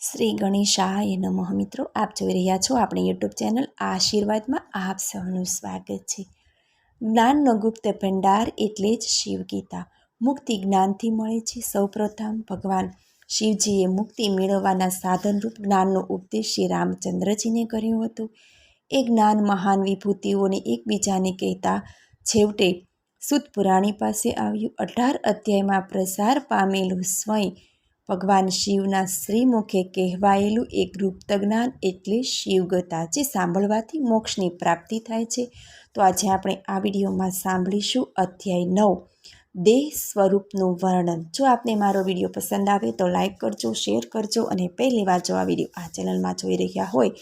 શ્રી ગણેશાય નમઃ. મિત્રો, આપ જોઈ રહ્યા છો આપણી યુટ્યુબ ચેનલ આશીર્વાદમાં આપ સૌનું સ્વાગત છે. જ્ઞાનનો ગુપ્ત ભંડાર એટલે જ શિવગીતા મુક્તિ જ્ઞાનથી મળે છે સૌપ્રથમ ભગવાન શિવજીએ મુક્તિ મેળવવાના સાધનરૂપ જ્ઞાનનો ઉપદેશ શ્રી રામચંદ્રજીને કર્યો હતો. એ જ્ઞાન મહાન વિભૂતિઓને એકબીજાને કહેતા છેવટે સુત પુરાણી પાસે આવ્યું. અઢાર અધ્યાયમાં પ્રસાર પામેલું સ્વયં ભગવાન શિવના શ્રીમુખે કહેવાયેલું એક ગુપ્ત જ્ઞાન એટલે શિવગતા, જે સાંભળવાથી મોક્ષની પ્રાપ્તિ થાય છે. તો આજે આપણે આ વિડીયોમાં સાંભળીશું અધ્યાય નવ, દેહ સ્વરૂપનું વર્ણન. જો આપને મારો વીડિયો પસંદ આવે તો લાઈક કરજો, શેર કરજો અને પહેલી વાર જો આ વીડિયો આ ચેનલમાં જોઈ રહ્યા હોય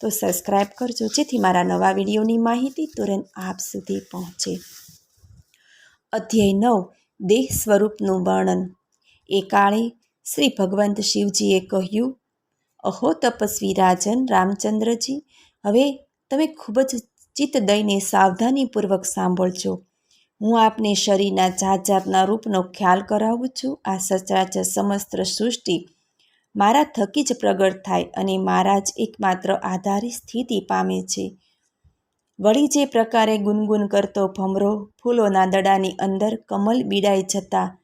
તો સબસ્ક્રાઈબ કરજો, જેથી મારા નવા વિડીયોની માહિતી તુરંત આપ સુધી પહોંચે. અધ્યાય નવ, દેહ સ્વરૂપનું વર્ણન. એ કાળે શ્રી ભગવંત શિવજીએ કહ્યું, અહો તપસ્વી રાજન રામચંદ્રજી, હવે તમે ખૂબ જ ચિત્ત દઈને સાવધાનીપૂર્વક સાંભળજો. હું આપને શરીરના જાત જાતના રૂપનો ખ્યાલ કરાવું છું. આ સચરાચર સમસ્ત સૃષ્ટિ મારા થકી જ પ્રગટ થાય અને મારા જ એકમાત્ર આધારે સ્થિતિ પામે છે. વળી જે પ્રકારે ગુનગુન કરતો ભમરો ફૂલોના દડાની અંદર કમલ બીડાઈ જતા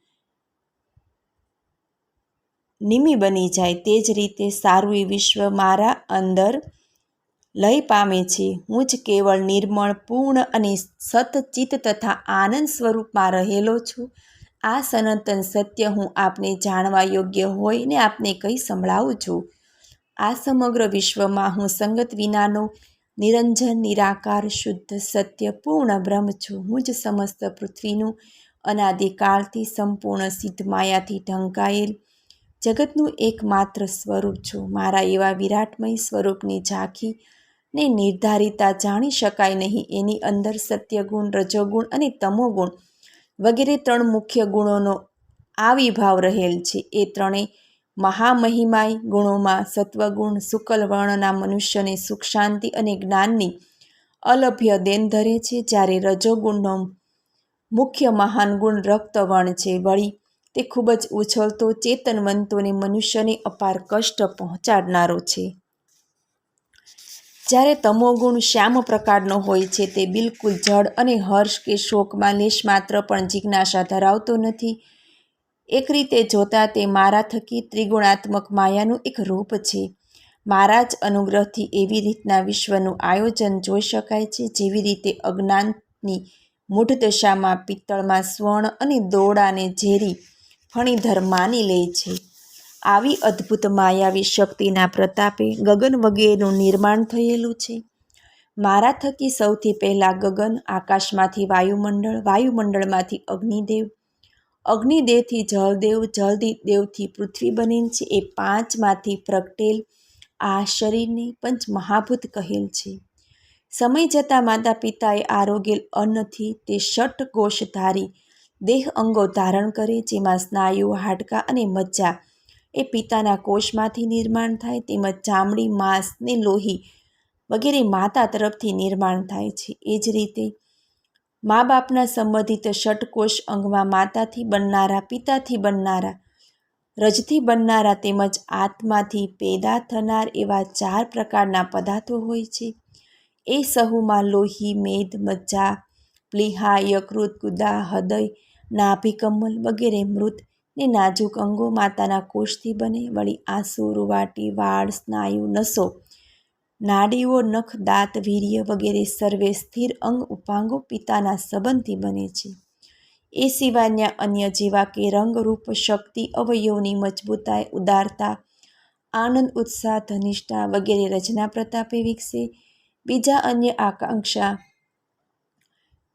નિમી બની જાય તે જ રીતે સારું એ વિશ્વ મારા અંદર લય પામે છે. હું જ કેવળ નિર્મળ, પૂર્ણ અને સતચિત તથા આનંદ સ્વરૂપમાં રહેલો છું. આ સનાતન સત્ય હું આપને જાણવા યોગ્ય હોય ને આપને કંઈ સંભળાવું છું. આ સમગ્ર વિશ્વમાં હું સંગત વિનાનો નિરંજન, નિરાકાર, શુદ્ધ, સત્ય, પૂર્ણ બ્રહ્મ છું. હું જ સમસ્ત પૃથ્વીનું અનાદિકાળથી સંપૂર્ણ સિદ્ધ માયાથી ઢંકાયેલ જગતનું એકમાત્ર સ્વરૂપ છું. મારા એવા વિરાટમય સ્વરૂપની ઝાંખી ને નિર્ધારિતા જાણી શકાય નહીં. એની અંદર સત્યગુણ, રજોગુણ અને તમોગુણ વગેરે ત્રણ મુખ્ય ગુણોનો આવિર્ભાવ રહેલ છે. એ ત્રણેય મહામહિમાય ગુણોમાં સત્વગુણ, શુકલ વર્ણના મનુષ્યને સુખ, શાંતિ અને જ્ઞાનની અલભ્ય દેન ધરે છે. જ્યારે રજોગુણનો મુખ્ય મહાન ગુણ રક્તવર્ણ છે. વળી તે ખૂબ જ ઉછળતો, ચેતનવંતોને મનુષ્યને અપાર કષ્ટ પહોંચાડનારો છે. જ્યારે તમોગુણ શ્યામ પ્રકારનો હોય છે, તે બિલકુલ જળ અને હર્ષ કે શોકમાં લેશ માત્ર પણ જિજ્ઞાસા ધરાવતો નથી. એક રીતે જોતા, તે મારા થકી ત્રિગુણાત્મક માયાનું એક રૂપ છે. મારા જ અનુગ્રહથી એવી રીતના વિશ્વનું આયોજન જોઈ શકાય છે, જેવી રીતે અજ્ઞાનની મૂઢ દશામાં પિત્તળમાં સ્વર્ણ અને દોડાને ઝેરી ફણીધર માની લે છે. આવી અદ્ભુત માયાવી શક્તિના પ્રતાપે ગગન વગેરેનું નિર્માણ થયેલું છે. મારા થકી સૌથી પહેલાં ગગન આકાશમાંથી વાયુમંડળ, વાયુમંડળમાંથી અગ્નિદેવ. અગ્નિદેવથી જળદેવ જળદેવથી પૃથ્વી બનેલ છે. એ પાંચમાંથી પ્રગટેલ આ શરીરને પંચ મહાભૂત કહેલ છે. સમય જતાં માતા પિતાએ આરોગેલ અન્નથી તે ષટ કોષધારી દેહ અંગો ધારણ કરે, જેમાં સ્નાયુ હાડકાં અને મજ્જા એ પિતાના કોષમાંથી નિર્માણ થાય, તેમજ ચામડી, માંસ ને લોહી વગેરે માતા તરફથી નિર્માણ થાય છે. એ જ રીતે મા બાપના સંબંધિત ષટકોષ અંગમાં માતાથી બનનારા, પિતાથી બનનારા, રજથી બનનારા તેમજ આત્માથી પેદા થનાર એવા ચાર પ્રકારના પદાર્થો હોય છે. એ સહુમાં લોહી, મેદ, મજ્જા પ્લીહા યકૃત ગુદા હૃદય નાભિકમલ વગેરે મૃત ને નાજુક અંગો માતાના કોષથી બને. વળી આંસુ, રૂવાટી, વાળ, સ્નાયુ, નસો, નાડીઓ, નખ, દાંત, વીર્ય વગેરે સર્વે સ્થિર અંગ ઉપાંગો પિતાના સંબંધથી બને છે. એ સિવાયના અન્ય જેવા કે રંગરૂપ શક્તિ, અવયવની મજબૂતાઈ, ઉદારતા, આનંદ, ઉત્સાહ, ધનિષ્ઠા વગેરે રચના પ્રતાપે વિકસે. બીજા અન્ય આકાંક્ષા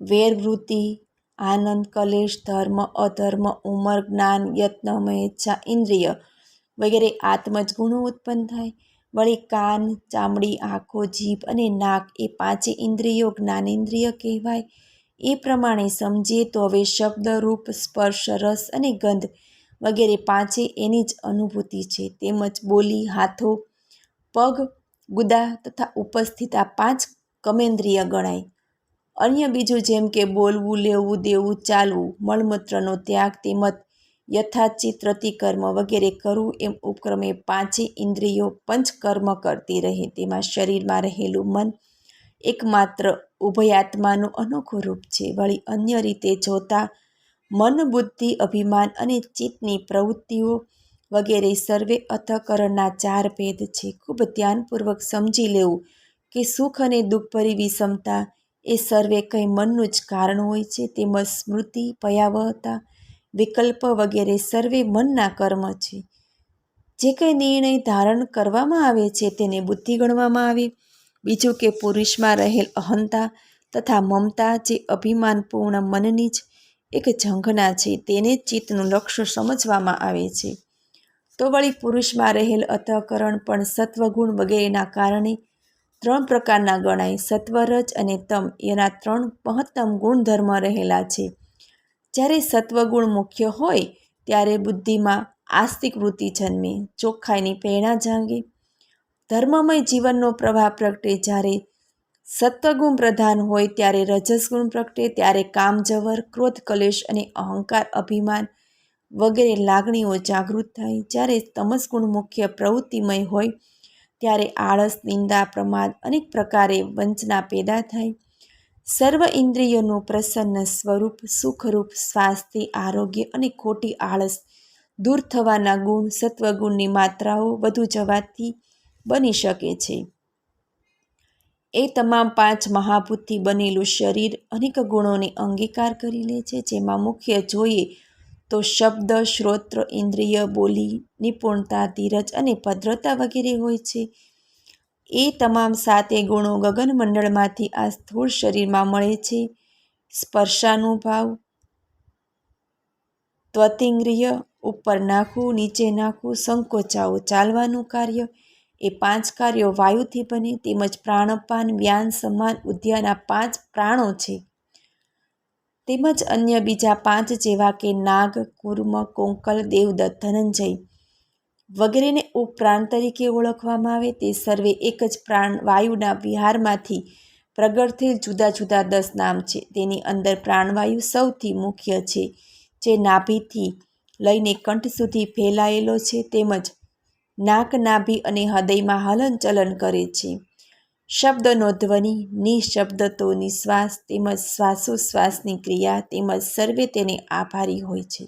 વેરવૃત્તિ, આનંદ, કલેશ, ધર્મ, અધર્મ, ઉમર, જ્ઞાન, યત્ન, મહેચ્છા, ઇન્દ્રિય વગેરે આત્મજ ગુણો ઉત્પન્ન થાય. વળી કાન, ચામડી, આંખો, જીભ અને નાક એ પાંચે ઇન્દ્રિયો જ્ઞાનેન્દ્રિય કહેવાય. એ પ્રમાણે સમજીએ તો હવે શબ્દ, રૂપ, સ્પર્શ, રસ અને ગંધ વગેરે પાંચે એની જ અનુભૂતિ છે. તેમજ બોલી, હાથો, પગ, ગુદા તથા ઉપસ્થિત આ પાંચ કમેન્દ્રિય ગણાય. અન્ય બીજું જેમ કે બોલવું, લેવું, દેવું, ચાલવું, મળમૂત્રનો ત્યાગ તેમજ યથાચિત રતિકર્મ વગેરે કરવું એમ ઉપક્રમે પાંચે ઇન્દ્રિયો પંચકર્મ કરતી રહે. તેમાં શરીરમાં રહેલું મન એકમાત્ર ઉભયાત્માનું અનોખું રૂપ છે. વળી અન્ય રીતે જોતા મન બુદ્ધિ, અભિમાન અને ચિત્તની પ્રવૃત્તિઓ વગેરે સર્વે અથકરણના ચાર ભેદ છે. ખૂબ ધ્યાનપૂર્વક સમજી લેવું કે સુખ અને દુઃખ ભરી વિષમતા એ સર્વે કંઈ મનનું જ કારણ હોય છે. તેમજ સ્મૃતિ ભયાવહતા વિકલ્પ વગેરે સર્વે મનના કર્મ છે. જે કંઈ નિર્ણય ધારણ કરવામાં આવે છે તેને બુદ્ધિ ગણવામાં આવે. બીજું કે પુરુષમાં રહેલ અહંતા તથા મમતા જે અભિમાનપૂર્ણ મનની જ એક ઝંખના છે તેને ચિત્તનું લક્ષ્ય સમજવામાં આવે છે. તો વળી પુરુષમાં રહેલ અતઃકરણ પણ સત્વગુણ વગેરેના કારણે ત્રણ પ્રકારના ગણાય, સત્વરજ અને તમ. એના ત્રણ મહત્તમ ગુણધર્મ રહેલા છે. જ્યારે સત્વગુણ મુખ્ય હોય, ત્યારે બુદ્ધિમાં આસ્તિક વૃત્તિ જન્મે, ચોખ્ખાઈની પ્રેરણા જાગે. ધર્મમય જીવનનો પ્રભાવ પ્રગટે જ્યારે સત્વગુણ પ્રધાન હોય, ત્યારે રજસગુણ પ્રગટે, ત્યારે કામજવર ક્રોધ, કલેશ અને અહંકાર, અભિમાન વગેરે લાગણીઓ જાગૃત થાય. જ્યારે તમસગુણ મુખ્ય પ્રવૃત્તિમય હોય ત્યારે આળસ, નિંદા, પ્રમાદ અનેક પ્રકારે વંચના પેદા થાય. સર્વ ઇન્દ્રિયોનું પ્રસન્ન સ્વરૂપ, સુખરૂપ સ્વાસ્થ્ય, આરોગ્ય અને ખોટી આળસ દૂર થવાના ગુણ, સત્વગુણની માત્રાઓ વધુ જવાથી બની શકે છે. એ તમામ પાંચ મહાભૂતથી બનેલું શરીર અનેક ગુણોને અંગીકાર કરી લે છે, જેમાં મુખ્ય જોઈએ તો શબ્દ શ્રોત્ર ઇન્દ્રિય, બોલી, નિપુણતા, ધીરજ અને ભદ્રતા વગેરે હોય છે. એ તમામ સાતે ગુણો ગગનમંડળમાંથી આ સ્થૂળ શરીરમાં મળે છે. સ્પર્શાનુભાવ ત્વતિન્દ્રિય ઉપર નાખવું, નીચે નાખવું સંકોચાવું ચાલવાનું કાર્ય, એ પાંચ કાર્યો વાયુથી બને, તેમજ પ્રાણપાન, વ્યાન, સમાન, ઉદ્યાન આ પાંચ પ્રાણો છે. તેમજ અન્ય બીજા પાંચ જેવા કે નાગ, કુર્મ, કોંકલ, દેવદત્ત, ધનંજય વગેરેને ઉપપ્રાણ તરીકે ઓળખવામાં આવે તે સર્વે એક જ પ્રાણ વાયુના વિહારમાંથી પ્રગટ થયેલ જુદા જુદા દસ નામ છે. તેની અંદર પ્રાણવાયુ સૌથી મુખ્ય છે, જે નાભીથી લઈને કંઠ સુધી ફેલાયેલો છે તેમજ નાક, નાભી અને હૃદયમાં હલનચલન કરે છે. શબ્દનો ધ્વનિ નિઃશબ્દ તો નિશ્વાસ તેમજ શ્વાસોશ્વાસની ક્રિયા તેમજ સર્વે તેને આભારી હોય છે.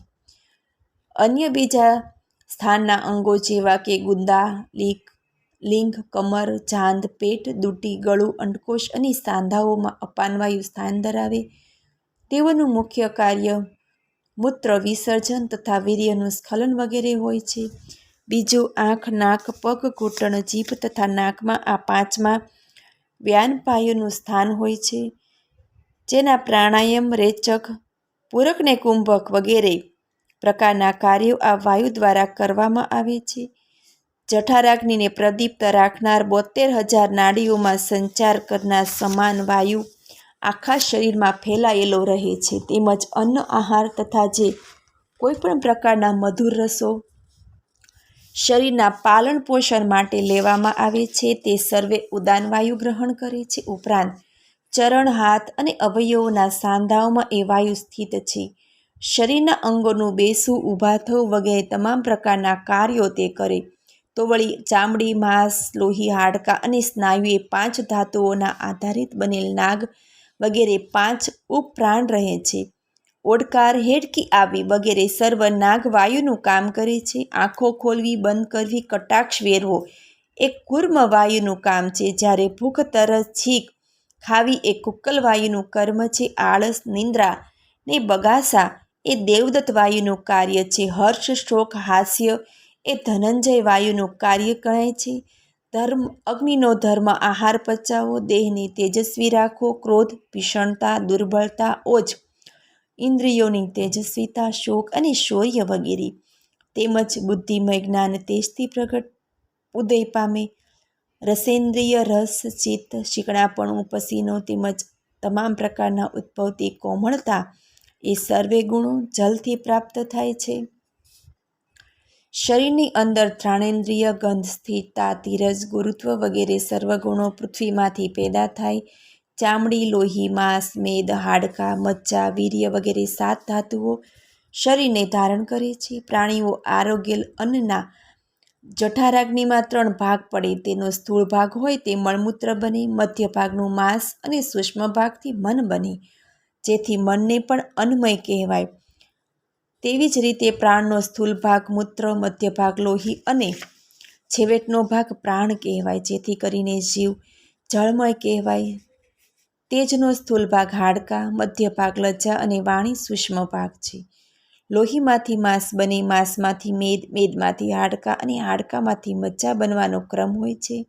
અન્ય બીજા સ્થાનના અંગો જેવા કે ગુંદા, લીક, લિંગ, કમર જાંદ પેટ, દૂટી, ગળું, અંડકોશ અને સાંધાઓમાં અપાનવાયુ સ્થાન ધરાવે. તેઓનું મુખ્ય કાર્ય મૂત્ર વિસર્જન તથા વીર્યનું સ્ખલન વગેરે હોય છે. બીજું આંખ, નાક, પગ, ઘૂંટણ, જીભ તથા નાકમાં આ પાંચમાં વ્યાનપાયોનું સ્થાન હોય છે, જેના પ્રાણાયામ, રેચક, પૂરકને કુંભક વગેરે પ્રકારના કાર્યો આ વાયુ દ્વારા કરવામાં આવે છે. જઠારાગ્નિને પ્રદીપ્ત રાખનાર બોતેર હજાર નાડીઓમાં સંચાર કરનાર સમાન વાયુ આખા શરીરમાં ફેલાયેલો રહે છે. તેમજ અન્ન, આહાર તથા જે કોઈપણ પ્રકારના મધુર રસો શરીરના પાલન પોષણ માટે લેવામાં આવે છે તે સર્વે ઉદાન વાયુ ગ્રહણ કરે છે ઉપરાંત ચરણ હાથ અને અવયવોના સાંધાઓમાં એ વાયુ સ્થિત છે. શરીરના અંગોનું બેસવું, ઊભા થવું વગેરે તમામ પ્રકારના કાર્યો તે કરે. તો વળી ચામડી, માંસ, લોહી, હાડકાં અને સ્નાયુ એ પાંચ ધાતુઓના આધારિત બનેલ નાગ વગેરે પાંચ ઉપપ્રાણ રહે છે. ઓડકાર હેડકી આવી વગેરે સર્વ નાગવાયુનું કામ કરે છે. આંખો ખોલવી, બંધ કરવી, કટાક્ષ વેરવો એ કુર્મ વાયુનું કામ છે. જ્યારે ભૂખ, તરસ, છીક ખાવી એ કુક્કલ વાયુનું કર્મ છે. આળસ, નિંદ્રા ને બગાસા એ દેવદત્ત વાયુનું કાર્ય છે. હર્ષ, શોક, હાસ્ય એ ધનંજય વાયુનું કાર્ય ગણાય છે. ધર્મ, અગ્નિનો ધર્મ આહાર પચાવો, દેહને તેજસ્વી રાખો, ક્રોધ, ભીષણતા, દુર્બળતા, ઓજ ઇન્દ્રિયોની તેજસ્વીતા શોક અને શૌર્ય વગેરે. તેમજ બુદ્ધિમય જ્ઞાન તેજથી પ્રગટ ઉદય પામે. રસેન્દ્રિય, રસ, ચિત્ત શીકણાપણું પસીનો તેમજ તમામ પ્રકારના ઉદ્ભવતી કોમળતા એ સર્વે ગુણો જલથી પ્રાપ્ત થાય છે. શરીરની અંદર ત્રાણેન્દ્રિય ગંધ, સ્થિરતા, ધીરજ, ગુરુત્વ વગેરે સર્વગુણો પૃથ્વીમાંથી પેદા થાય. ચામડી, લોહી, માંસ, મેદ, હાડકાં મજ્જા વીર્ય વગેરે સાત ધાતુઓ શરીરને ધારણ કરે છે. પ્રાણીઓ આરોગ્ય અન્નના જઠારાગ્નિમાં ત્રણ ભાગ પડે. તેનો સ્થૂળ ભાગ હોય તે મળમૂત્ર બને, મધ્ય ભાગનું માંસ અને સૂક્ષ્મ ભાગથી મન બને, જેથી મનને પણ અન્નમય કહેવાય. તેવી જ રીતે પ્રાણનો સ્થૂળ ભાગ મૂત્ર, મધ્ય ભાગ લોહી અને છેવેટનો ભાગ પ્રાણ કહેવાય, જેથી કરીને જીવ જળમય કહેવાય. તેજનો સ્થૂલ ભાગ હાડકા, મધ્ય ભાગ લજ્જા અને વાણી સૂક્ષ્મ ભાગ છે. લોહીમાંથી માંસ બને, માંસમાંથી મેદ, મેદમાંથી હાડકા અને હાડકામાંથી મજ્જા બનવાનો ક્રમ હોય છે.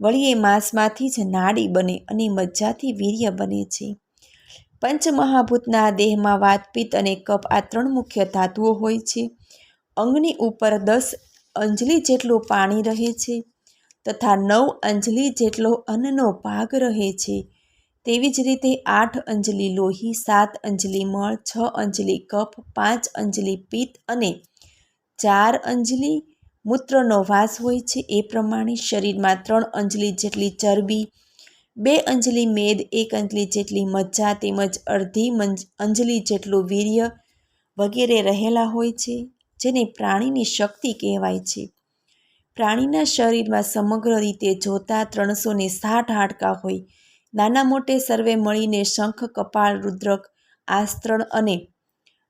વળી એ માંસમાંથી જ નાડી બને અને મજ્જાથી વીર્ય બને છે. પંચમહાભૂતના દેહમાં વાતપિત્ત અને કપ આ ત્રણ મુખ્ય ધાતુઓ હોય છે. અંગની ઉપર દસ અંજલી જેટલું પાણી રહે છે તથા નવ અંજલી જેટલો અન્નનો ભાગ રહે છે. તેવી જ રીતે આઠ અંજલી લોહી, સાત અંજલી મળ, છ અંજલી કફ પાંચ અંજલી પિત્ત અને ચાર અંજલી મૂત્રનો વાસ હોય છે. એ પ્રમાણે શરીરમાં ત્રણ અંજલી જેટલી ચરબી, બે અંજલી મેદ, એક અંજલી જેટલી મજ્જા તેમજ અડધી અંજલી જેટલું વીર્ય વગેરે રહેલા હોય છે, જેને પ્રાણીની શક્તિ કહેવાય છે. પ્રાણીના શરીરમાં સમગ્ર રીતે જોતા ત્રણસો ને સાઠ હાડકાં હોય નાના મોટે સર્વે મળીને શંખ, કપાળ, રુદ્રક, આસ્ત્રણ અને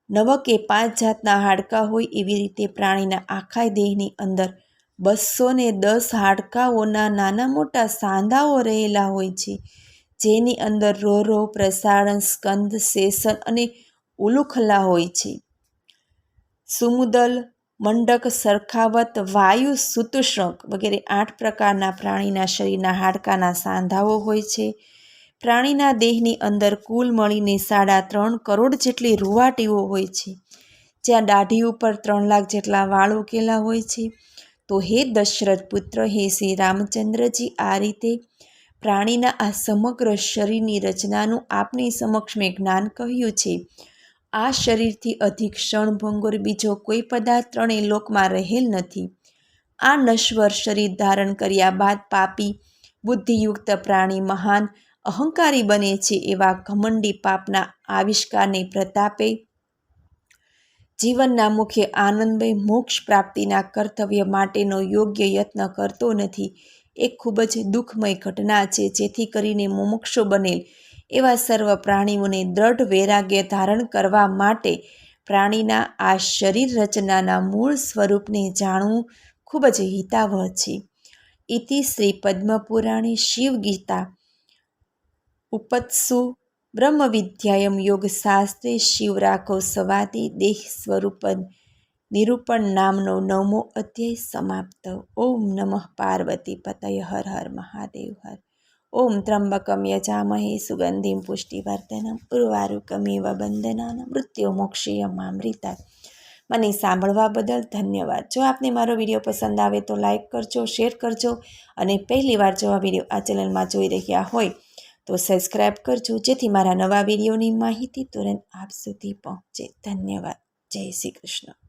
નવકે પાંચ જાતના હાડકાં હોય એવી રીતે પ્રાણીના આખા દેહની અંદર બસો ને દસ હાડકાઓના નાના મોટા સાંધાઓ રહેલા હોય છે, જેની અંદર રોરો પ્રસારણ, સ્કંદ શેષન અને ઉલુખલા હોય છે. સુમુદલ મંડક, સરખાવત, વાયુ સુતુષ્રક વગેરે આઠ પ્રકારના પ્રાણીના શરીરના હાડકાના સાંધાઓ હોય છે. પ્રાણીના દેહની અંદર કુલ મળીને સાડા ત્રણ કરોડ જેટલી રૂવાટીઓ હોય છે. જ્યાં દાઢી ઉપર ત્રણ લાખ જેટલા વાળ ઉકેલા હોય છે. તો હે દશરથ પુત્ર, હે શ્રી રામચંદ્રજી, આ રીતે પ્રાણીના આ સમગ્ર શરીરની રચનાનું આપની સમક્ષ મેં જ્ઞાન કહ્યું છે. આ શરીરથી અધિક ક્ષણભંગુર બીજો કોઈ પદાર્થ ત્રણેય લોકમાં રહેલ નથી. આ નશ્વર શરીર ધારણ કર્યા બાદ પાપી, બુદ્ધિયુક્ત પ્રાણી મહાન, અહંકારી બને છે એવા ઘમંડી પાપના આવિષ્કારને પ્રતાપે જીવનના મુખ્ય આનંદમય મોક્ષ પ્રાપ્તિના કર્તવ્ય માટેનો યોગ્ય યત્ન કરતો નથી. એ ખૂબ જ દુઃખમય ઘટના છે જેથી કરીને મોમોક્ષો બનેલ એવા સર્વ પ્રાણીઓને દ્રઢ વૈરાગ્ય ધારણ કરવા માટે પ્રાણીના આ શરીર રચનાના મૂળ સ્વરૂપને જાણવું ખૂબ જ હિતાવહ છે. ઇતિ શ્રી પદ્મપુરાણી શિવ ગીતા ઉપત્સુ બ્રહ્મવિદ્યાયમ યોગશાસ્ત્રે શિવરાખો સવાદી દેહ સ્વરૂપ નિરૂપણ નામનો નવમો અધ્યાય સમાપ્ત. ઓમ નમઃ પાર્વતી પતય હર હર મહાદેવ હર. ઓમ ત્રંબકમ યજામહે સુગંધિમ પુષ્ટિવર્ધનમ ઉર્વારુકમેવ બંધનાન મૃત્યુ મોક્ષીયમામૃતા મને સાંભળવા બદલ ધન્યવાદ. જો આપને મારો વીડિયો પસંદ આવે તો લાઇક કરજો, શેર કરજો અને પહેલીવાર જો આ વીડિયો આ ચેનલમાં જોઈ રહ્યા હોય તો સબસ્ક્રાઈબ કરજો, જેથી મારા નવા વિડીયોની માહિતી તુરંત આપ સુધી પહોંચે. ધન્યવાદ. જય શ્રી કૃષ્ણ.